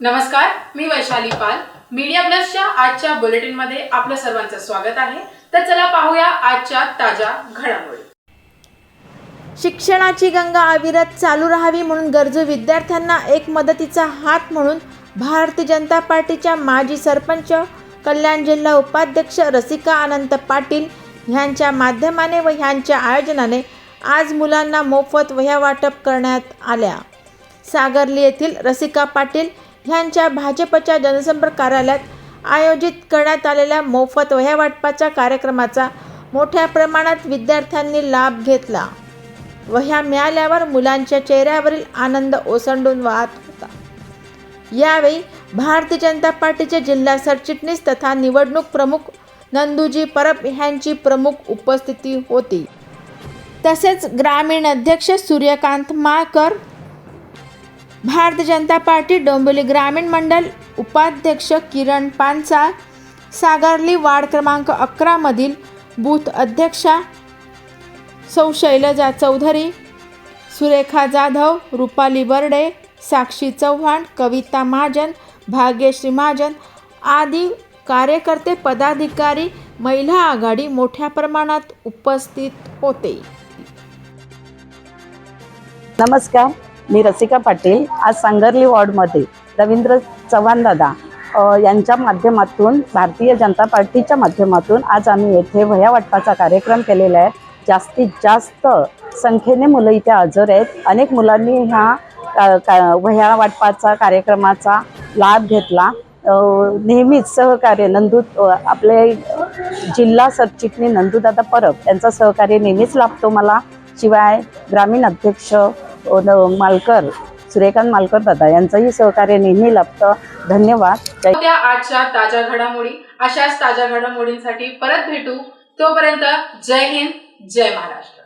नमस्कार मी वैशाली पाल. मीडिया प्लसच्या आजच्या बुलेटिनमध्ये आपलं सर्वांचं स्वागत आहे. तर चला पाहूया आजच्या ताज्या घडामोडी. शिक्षणाची गंगा अविरत चालू राहावी म्हणून गरजू विद्यार्थ्यांना एक मदतीचा हात म्हणून भारतीय जनता पार्टीच्या माजी सरपंच कल्याण जिल्हा उपाध्यक्ष रसिका अनंत पाटील ह्यांच्या माध्यमाने व ह्यांच्या आयोजनाने आज मुलांना मोफत वह्या वाटप करण्यात आल्या. सागरली येथील रसिका पाटील ह्यांच्या भाजपच्या जनसंपर्क कार्यालयात आयोजित करण्यात आलेल्या मोफत वह्या वाटपाच्या कार्यक्रमाचा मोठ्या प्रमाणात विद्यार्थ्यांनी लाभ घेतला. वह्या मिळाल्यावर मुलांच्या चेहऱ्यावरील आनंद ओसंडून वाहत होता. यावेळी भारतीय जनता पार्टीचे जिल्हा सरचिटणीस तथा निवडणूक प्रमुख नंदूजी परब ह्यांची प्रमुख उपस्थिती होती. तसेच ग्रामीण अध्यक्ष सूर्यकांत माळकर भारतीय जनता पार्टी डोंबिवली ग्रामीण मंडल उपाध्यक्ष किरण पांचा सागरली वार्ड क्रमांक अकरामधील बूथ अध्यक्षा सौ शैलजा चौधरी सुरेखा जाधव रुपाली बर्डे साक्षी चव्हाण कविता महाजन भाग्यश्री महाजन आदी कार्यकर्ते पदाधिकारी महिला आघाडी मोठ्या प्रमाणात उपस्थित होते. नमस्कार. मी रसिका पाटील आज सांगरली वॉर्डमध्ये रवींद्र चव्हाण दादा यांच्या माध्यमातून भारतीय जनता पार्टीच्या माध्यमातून आज आम्ही येथे वह्या वाटपाचा कार्यक्रम केलेला आहे. जास्तीत जास्त संख्येने मुलं इथे हजर आहेत. अनेक मुलांनी ह्या का- का- वह्या वाटपाचा कार्यक्रमाचा लाभ घेतला. नेहमीच सहकार्य नंदू आपले जिल्हा सरचिटणी नंदूदादा परब यांचा सहकार्य नेहमीच लाभतो मला. शिवाय ग्रामीण अध्यक्ष मालकर सूर्यकांत मालकर दादा यांचंही सहकार्य नेहमी लाभतं. धन्यवाद. त्या आजच्या ताज्या घडामोडी अशाच ताज्या घडामोडींसाठी परत भेटू. तोपर्यंत जय हिंद जय महाराष्ट्र.